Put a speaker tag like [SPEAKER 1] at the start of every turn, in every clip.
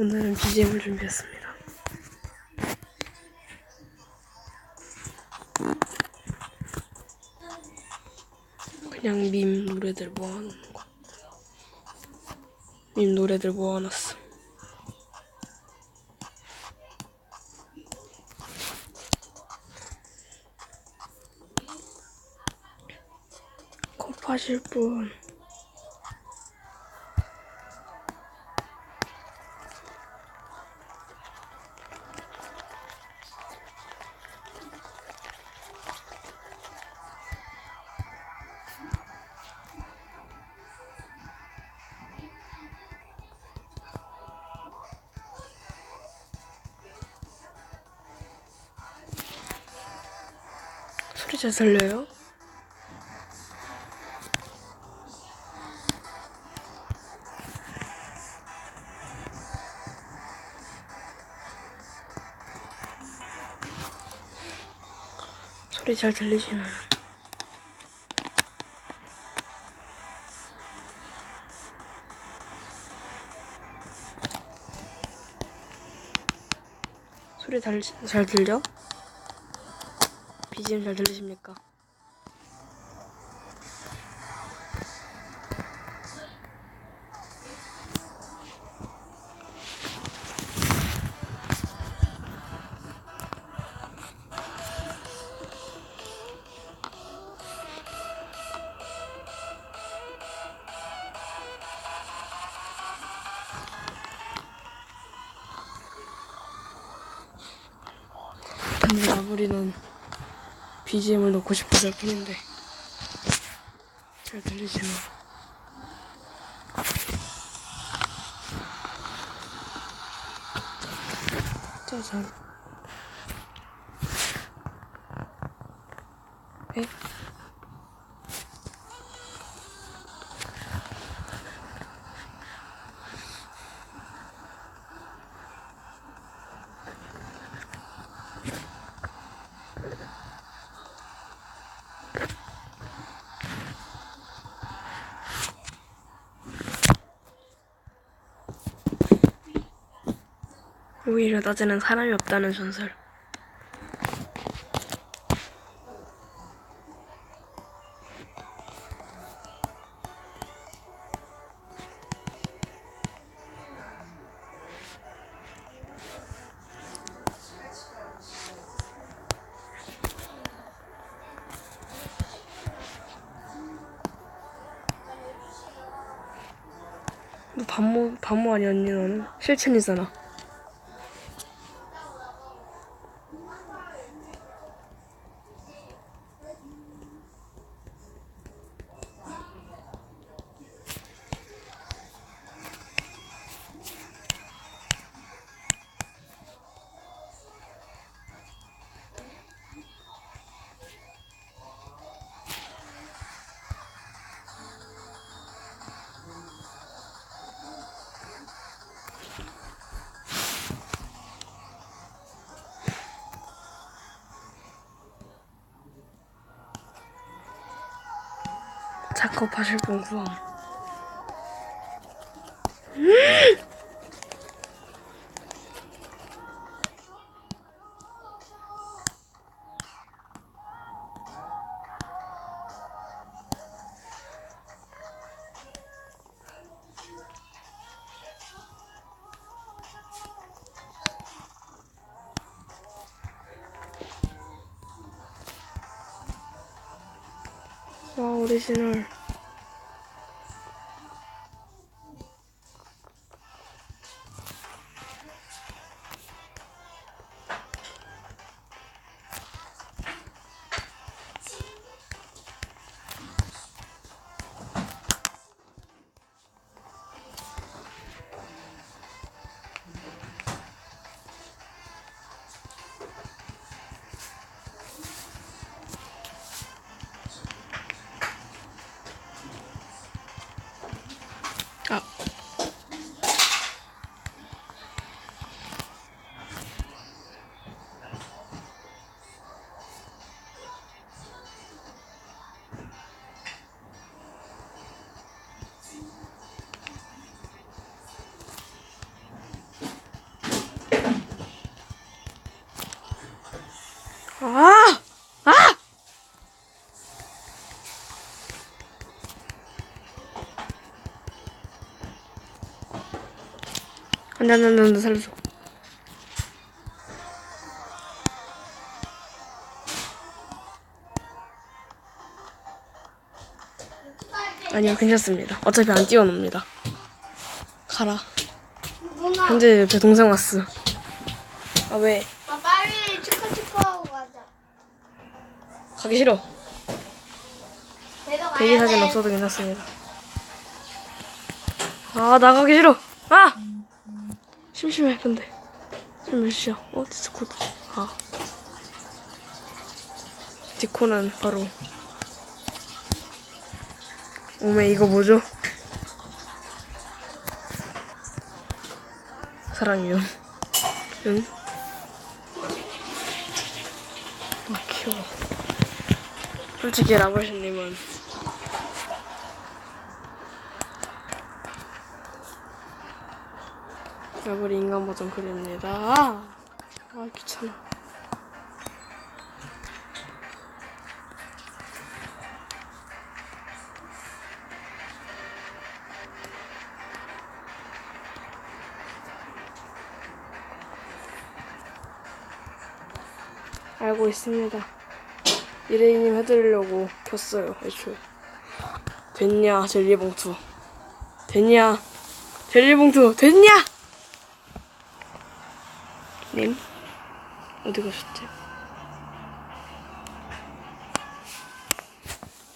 [SPEAKER 1] 오늘은 BGM을 준비했습니다. 그냥 밈 노래들 모아놓은 거. 밈 노래들 모아놨어. 컵 하실 분. 소리 잘 들려요? 소리 잘 들리시나요? 소리 잘, 잘 들려? BGM 잘 들리십니까? 근데 아무리는 BGM을 넣고 싶어서 뿐인데 잘 들리시나? 짜잔. 에? 오히려 낮에는 사람이 없다는 전설. 너 반모 반모 아니 언니 너는 실천이잖아. 작업하실 분 구함. 와 오리지 아! 아! 안돼 안돼 안돼 안돼 살려줘 아니요 괜찮습니다 어차피 안 뛰어놉니다 가라 현재 제 동생 왔어 아 왜?
[SPEAKER 2] 아, 빨리 축하 축하하고 가자.
[SPEAKER 1] 가기 싫어 대기 사진 없어도 괜찮습니다. 아 나가기 싫어. 아 심심해 근데 지금 몇 시야? 어 디스코드. 아 디코는 바로 오메 이거 뭐죠? 사랑해요. 응? 아 귀여워. 솔직히 라버시님은 얼굴 인간 버전 그립니다. 아, 아 귀찮아. 알고 있습니다. 이레이님 해드리려고 켰어요, 애초에. 됐냐, 젤리봉투. 됐냐, 젤리봉투, 됐냐! 님? 어디 가셨지?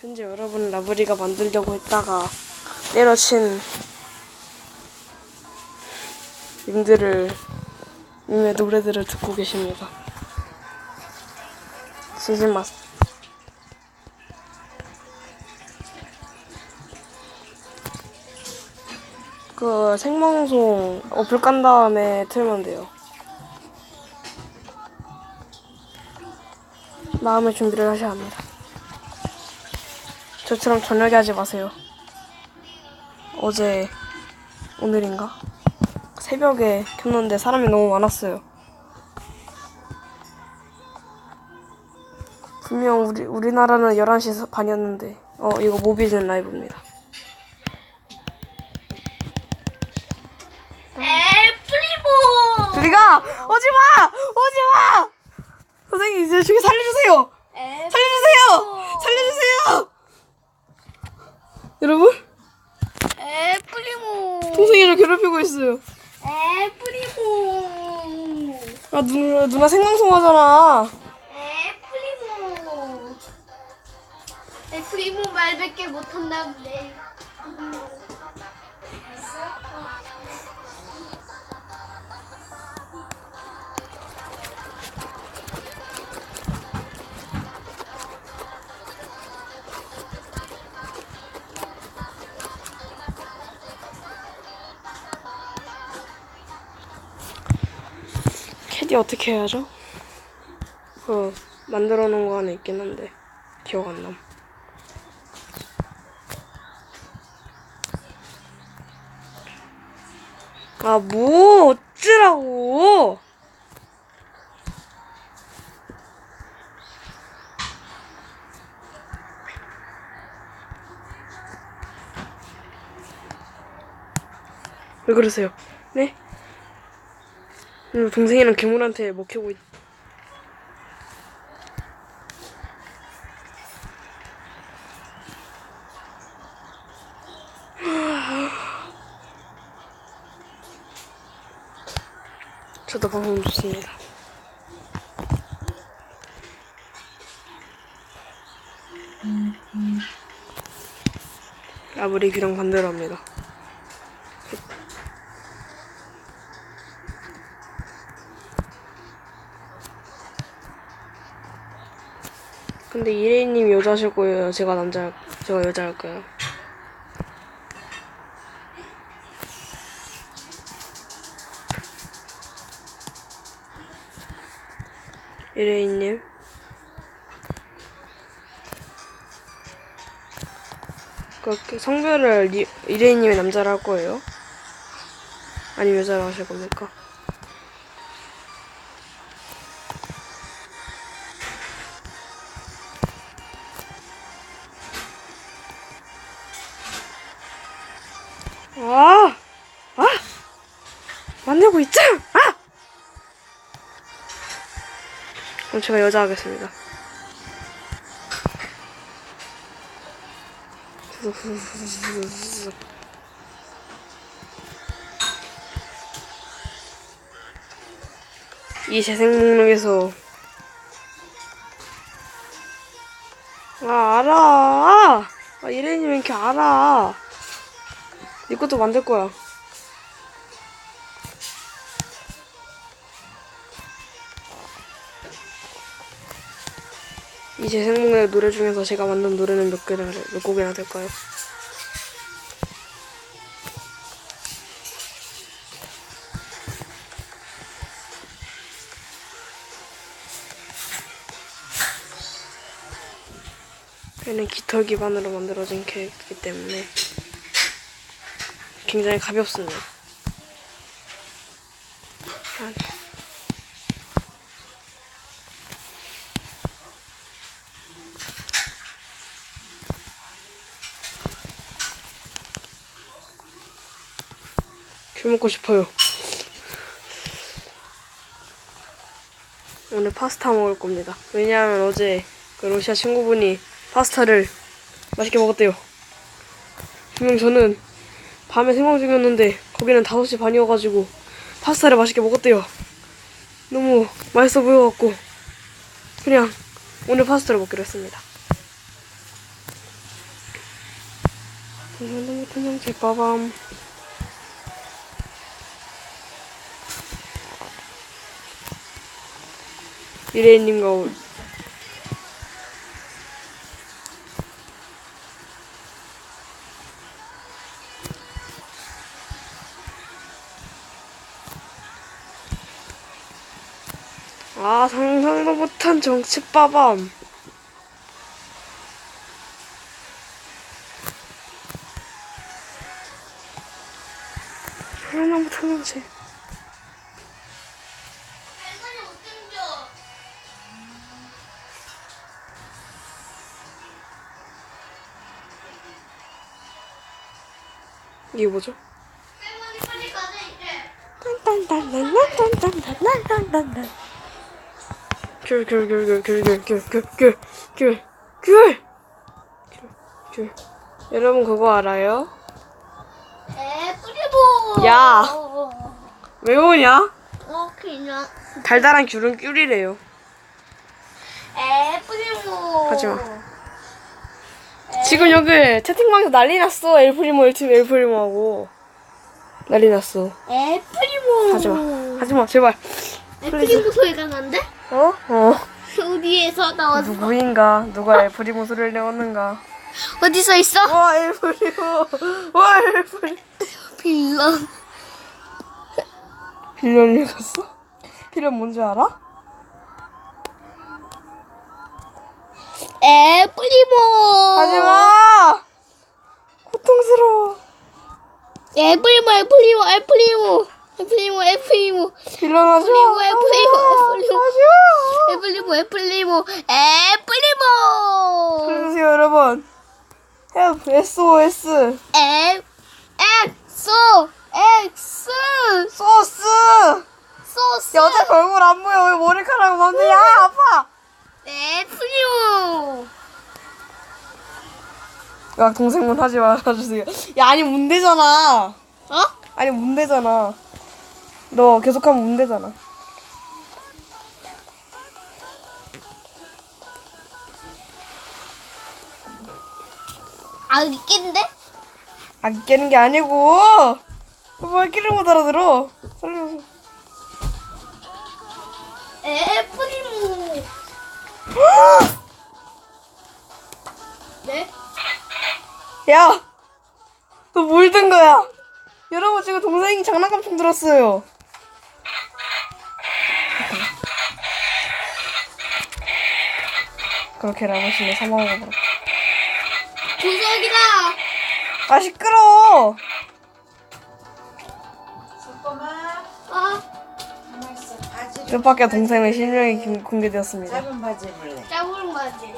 [SPEAKER 1] 현재 여러분 라브리가 만들려고 했다가 때려친 님들을 님의 노래들을 듣고 계십니다. 진심 생방송 어플 깐 다음에 틀면 돼요. 마음의 준비를 하셔야 합니다. 저처럼 저녁에 하지 마세요. 어제 오늘인가 새벽에 켰는데 사람이 너무 많았어요. 분명 우리 우리나라는 11시 반이었는데 어 이거 모비즌 라이브입니다. 아 누나 생방송 하잖아.
[SPEAKER 2] 에 프리모. 에 프리모 말밖에 못한다는데.
[SPEAKER 1] 캐디 어떻게 해야죠? 그 만들어 놓은 거 하나 있긴 한데 기억 안 남. 아, 뭐 어찌라고? 왜 그러세요? 네? 음, 동생이랑 괴물한테 먹히고 있... 저도 방송 좋습니다. 아무리 귀랑 반대로 합니다. 근데 이레이님 여자실 거예요? 제가 남자, 할- 제가 여자 할까요? 이레이님? 그 성별을 이- 이레이님이 남자로 할 거예요? 아니면 여자로 하실 겁니까? 그럼 제가 여자 하겠습니다. 이 재생 목록에서. 아 알아. 아 이래님 왜 이렇게 알아? 네 것도 만들 거야 이 재생 목록 노래 중에서 제가 만든 노래는 몇 개나 몇 곡이나 될까요? 얘는 깃털 기반으로 만들어진 케이크이기 때문에 굉장히 가볍습니다. 먹고 싶어요. 오늘 파스타 먹을 겁니다. 왜냐하면 어제 그 러시아 친구분이 파스타를 맛있게 먹었대요. 분명 저는 밤에 생방 중이었는데 거기는 5시 반이어가지고 파스타를 맛있게 먹었대요. 너무 맛있어 보여갖고 그냥 오늘 파스타를 먹기로 했습니다. tanjang 제빠밤 미래님과 올아 상상도 못한 정치빠밤. 상상도 못한 정치 이게 뭐죠?
[SPEAKER 2] 할머니 빨리 가자 이제.
[SPEAKER 1] 귤귤귤귤귤귤귤귤귤귤귤 여러분 그거 알아요?
[SPEAKER 2] 에 뿌리보.
[SPEAKER 1] 야. 왜 오냐?
[SPEAKER 2] 어 그냥.
[SPEAKER 1] 달달한 귤은 귤이래요.
[SPEAKER 2] 에 뿌리보.
[SPEAKER 1] 하지마. 지금 여기 채팅방에서 난리 났어. 엘프리모 엘팀 엘프리모하고 난리 났어.
[SPEAKER 2] 에 뿌리보.
[SPEAKER 1] 하지마. 하지마 제발.
[SPEAKER 2] 에 뿌리보 소리가 난데?
[SPEAKER 1] 어? 어.
[SPEAKER 2] 어디에서 나왔어?
[SPEAKER 1] 누구인가? 누가 엘프리모 소리를 내었는가?
[SPEAKER 2] 어디서 있어?
[SPEAKER 1] 와 엘프리모. 와 엘프리.
[SPEAKER 2] 빌런.
[SPEAKER 1] 빌런 읽었어? 빌런 뭔지 알아?
[SPEAKER 2] 에 뿌리보.
[SPEAKER 1] 하지마. 고통스러워.
[SPEAKER 2] 에. 뿌리모, 에 뿌리모, 에 뿌리모.
[SPEAKER 1] 하지마.
[SPEAKER 2] 에 뿌리보 에 뿌리보 에 뿌리보.
[SPEAKER 1] 해주세요 여러분. help SOS.
[SPEAKER 2] 에 엑소 엑스
[SPEAKER 1] 소스.
[SPEAKER 2] 소스
[SPEAKER 1] 여자 얼굴 안 보여. 왜 머리카락? 야 아파.
[SPEAKER 2] 에 뿌리모.
[SPEAKER 1] 야 동생분 하지 말아주세요. 야 아니 문대잖아.
[SPEAKER 2] 어?
[SPEAKER 1] 아니 문대잖아. 너 계속하면 문대잖아.
[SPEAKER 2] 아 있겠는데?
[SPEAKER 1] 안 깨는 게 아니고. 뭘 끼를 못 알아들어.
[SPEAKER 2] 에 뿌리모. 네?
[SPEAKER 1] 야! 너 뭘 든 거야? 여러분 지금 동생이 장난감 총 들었어요. 그렇게 라면씨는 사망하고 버렸다.
[SPEAKER 2] 구석이다.
[SPEAKER 1] 아 시끄러워. 뜻밖의 동생의 실명이 공개되었습니다.
[SPEAKER 3] 짧은 바지 입을래.
[SPEAKER 2] 짜부른 바지.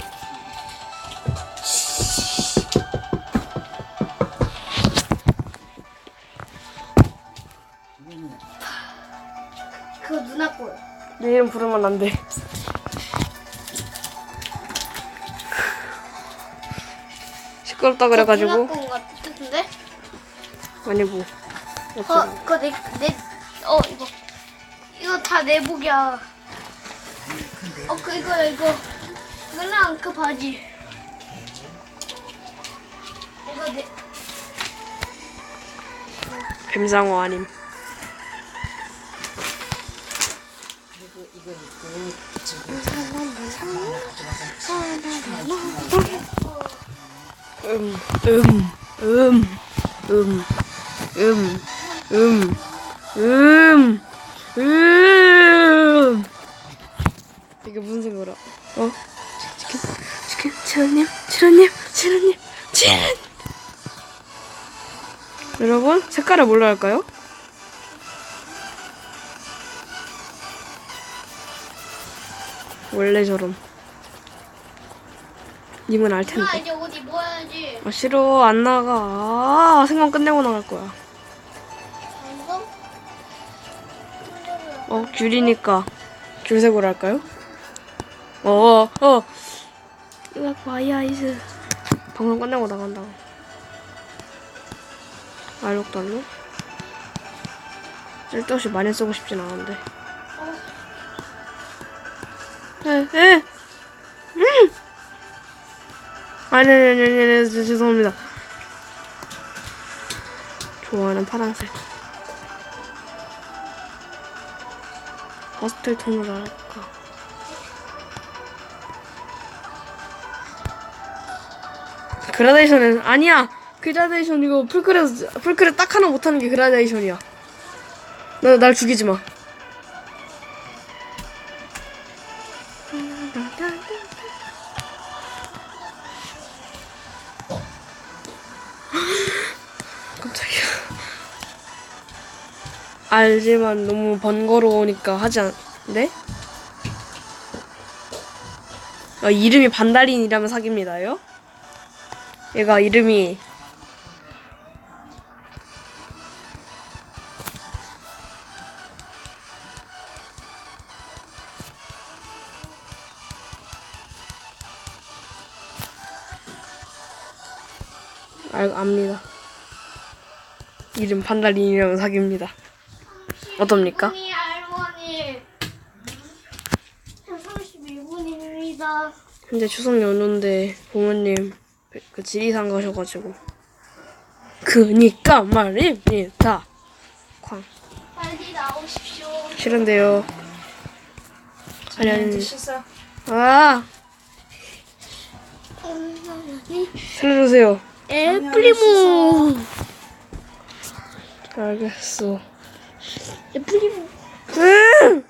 [SPEAKER 2] 그거 누나 꼴.
[SPEAKER 1] 내 이름 부르면 안 돼. 시끄럽다 그래가지고
[SPEAKER 2] 누나 꼴 같은데? 아니고. 그거 내, 내, 어, 이거. 이거 다 내복이야. 어, 그, 이거, 이거. 이거랑 그 바지. 이거 내,
[SPEAKER 1] 뱀상어 아님. 음, 음, 음, 음, 음, 음, 음, 음. 이게 무슨 생각이야? 어? 치킨, 치킨, 치라님, 치라님, 치라님, 치라. 여러분 색깔을 뭘로 할까요? 원래처럼 님은 알 텐데.
[SPEAKER 2] 나 이제 옷 입어야지.
[SPEAKER 1] 아 싫어 안 나가 아, 생방 끝내고 나갈 거야 어 귤이니까. 귤색으로 할까요? 어어 으악 와이아이즈 방송 끝내고 나간다. 알록달록 쓸데없이 많이 쓰고 싶진 않은데. 에 에. 음! 아니 아니 아니 아니 아니, 죄송합니다. 좋아하는 파란색 파스텔 톤으로 할까? 그라데이션은 아니야! 그라데이션 이거 풀크레 풀크레 딱 하나 못하는 게 그라데이션이야. 너 날 죽이지 마 알지만 너무 번거로우니까 하지 않... 네? 어, 이름이 반달인이라면 사깁니다요? 얘가 이름이 알, 압니다. 이름 반달인이라면 사깁니다. 어떻습니까?
[SPEAKER 2] 할머니, 할머니. 31분입니다.
[SPEAKER 1] 현재 추석 연휴인데 부모님 그 지리산 가셔가지고 그니까 말입니다. 쾅
[SPEAKER 2] 빨리 나오십시오.
[SPEAKER 1] 싫은데요. 아니 아니. 아 살려주세요.
[SPEAKER 2] 애플리모.
[SPEAKER 1] 알겠어.
[SPEAKER 2] 애플리모.
[SPEAKER 1] 응!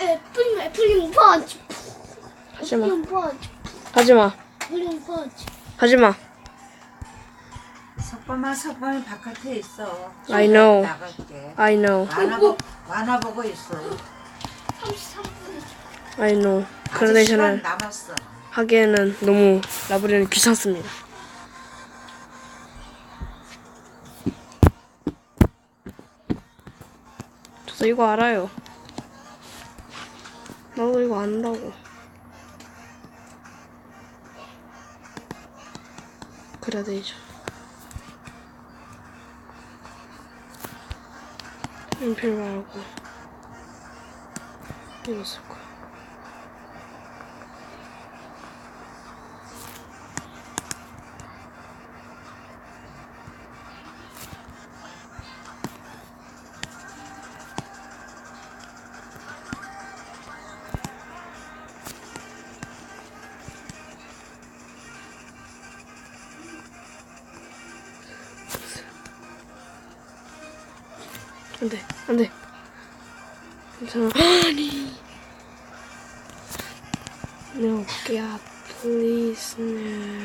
[SPEAKER 2] 애플리모, 애플리모 펀치.
[SPEAKER 1] 하지마
[SPEAKER 2] 펀치.
[SPEAKER 1] 하지마
[SPEAKER 2] 애플리모 펀치.
[SPEAKER 1] 하지마.
[SPEAKER 3] 석범아 석범이 바깥에 있어.
[SPEAKER 1] I know.
[SPEAKER 3] 나갈게.
[SPEAKER 1] I know.
[SPEAKER 3] 만화 보 만화 보고 있어.
[SPEAKER 2] 33분.
[SPEAKER 1] I know.
[SPEAKER 3] 아직
[SPEAKER 1] 그라데이션을
[SPEAKER 3] 시간 남았어.
[SPEAKER 1] 하기에는 너무 라브리는 귀찮습니다. 저도 이거 알아요. 나도 이거 안다고. 그라데이션. 연필 말고 이거 쓸 거야.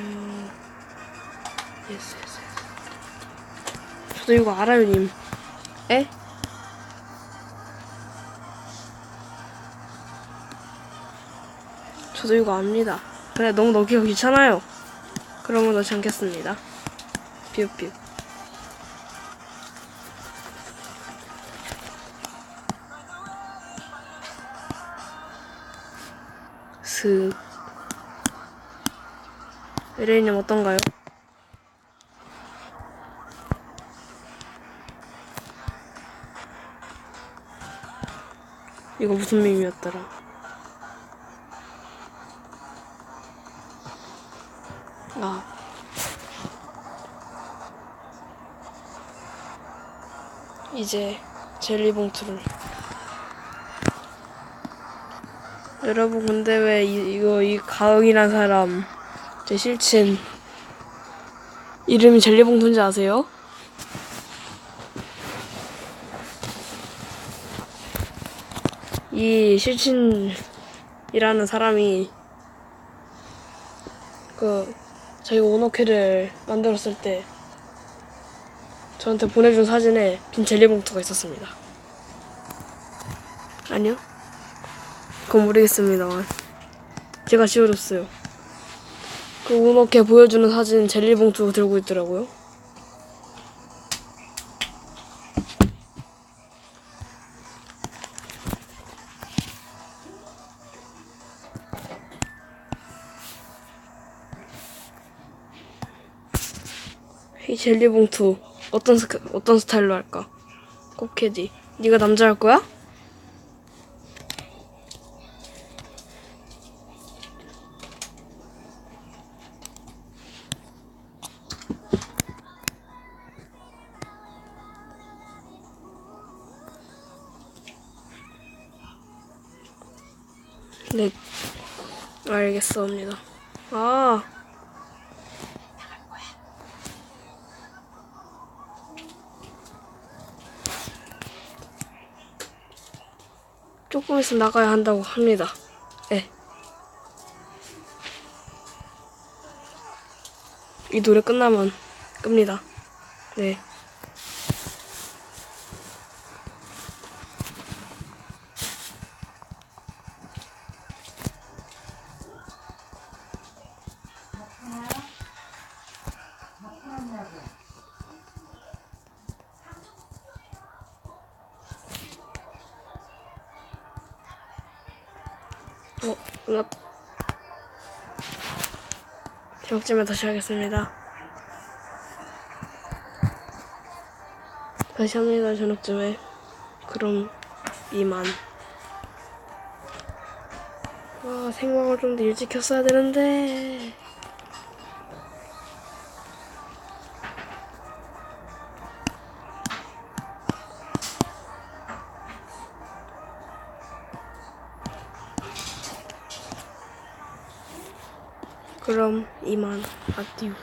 [SPEAKER 1] 음... 예스, 예스, 예스. 저도 이거 알아요, 님. 에? 저도 이거 압니다. 그래, 너무 넣기가 귀찮아요. 그러면 넣지 않겠습니다. 뷰뷰. 슥. 에레이님 어떤가요? 이거 무슨 밈이었더라? 아. 이제 젤리 봉투를 여러분 근데 왜 이, 이거 이 가응이란 사람 제 실친 이름이 젤리 봉투인지 아세요? 이 실친이라는 사람이 그 저희 오너케를 만들었을 때 저한테 보내준 사진에 빈 젤리 봉투가 있었습니다. 아니요? 그건 모르겠습니다만 제가 지워줬어요. 그 오너케 보여주는 사진 젤리 봉투 들고 있더라고요. 이 젤리 봉투 어떤 스 어떤 스타일로 할까? 코케디. 네가 남자 할 거야? 알겠습니다. 아, 조금 있으면 나가야 한다고 합니다. 네. 이 노래 끝나면 끕니다. 네. 저녁쯤에 다시 하겠습니다. 다시 합니다, 저녁쯤에. 그럼, 이만. 와, 생방을 좀 더 일찍 켰어야 되는데. 이